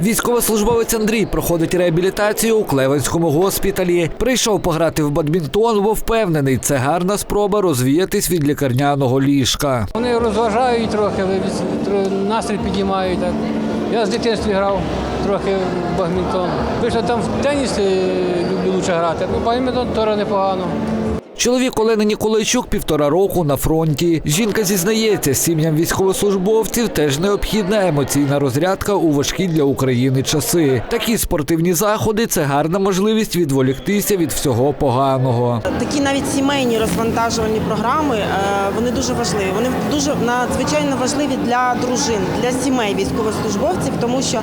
Військовослужбовець Андрій проходить реабілітацію у Клевенському госпіталі. Прийшов пограти в бадмінтон, бо впевнений, це гарна спроба розвіятись від лікарняного ліжка. Вони розважають трохи, настрій підіймають. Так. Я з дитинства грав трохи в бадмінтон. Вийшов там в теніс е, люблю лучше грати. Ну, бадмінтон теж непогано. Чоловік Олени Ніколайчук півтора року на фронті. Жінка зізнається, сім'ям військовослужбовців теж необхідна емоційна розрядка у важкі для України часи. Такі спортивні заходи це гарна можливість відволіктися від всього поганого. Такі навіть сімейні розвантажувальні програми е, вони дуже важливі. Вони дуже надзвичайно важливі для дружин, для сімей військовослужбовців, тому що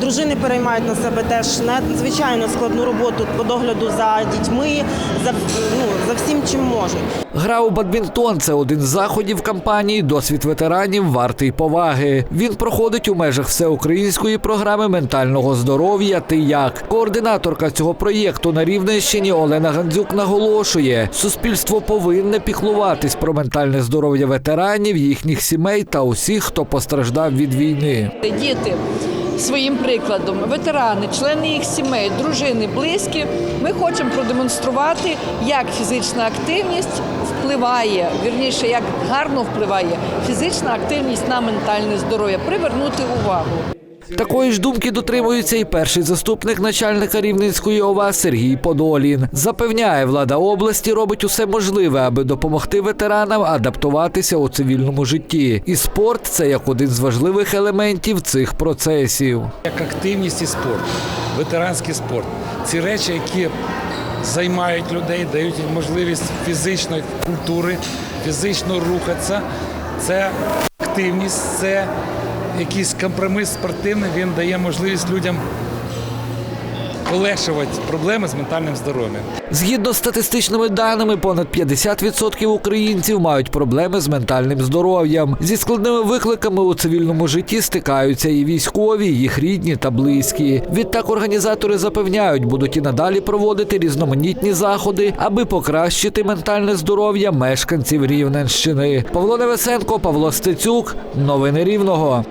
дружини переймають на себе теж надзвичайно складну роботу по догляду за дітьми, за ну всім, чим можуть. Гра у бадмінтон це один з заходів кампанії Досвід ветеранів вартий поваги. Він проходить у межах всеукраїнської програми ментального здоров'я Ти як координаторка цього проєкту на Рівненщині Олена Гандзюк наголошує: суспільство повинне піклуватись про ментальне здоров'я ветеранів, їхніх сімей та усіх, хто постраждав від війни. Діти своїм прикладом, ветерани, члени їх сімей, дружини, близькі. Ми хочемо продемонструвати, як фізична активність впливає, вірніше, як гарно впливає фізична активність на ментальне здоров'я, привернути увагу. Такої ж думки дотримується і перший заступник начальника Рівненської ОВА Сергій Подолін. Запевняє, влада області робить усе можливе, аби допомогти ветеранам адаптуватися у цивільному житті. І спорт це як один з важливих елементів цих процесів. Як активність і спорт, ветеранський спорт. Ці речі, які займають людей, дають їм можливість фізичної культури, фізично рухатися. Це активність, це якийсь компроміс спортивний, він дає можливість людям полегшувати проблеми з ментальним здоров'ям. Згідно з статистичними даними, понад 50% українців мають проблеми з ментальним здоров'ям. Зі складними викликами у цивільному житті стикаються і військові, їх рідні та близькі. Відтак організатори запевняють, будуть і надалі проводити різноманітні заходи, аби покращити ментальне здоров'я мешканців Рівненщини. Павло Невесенко, Павло Стецюк, новини Рівного.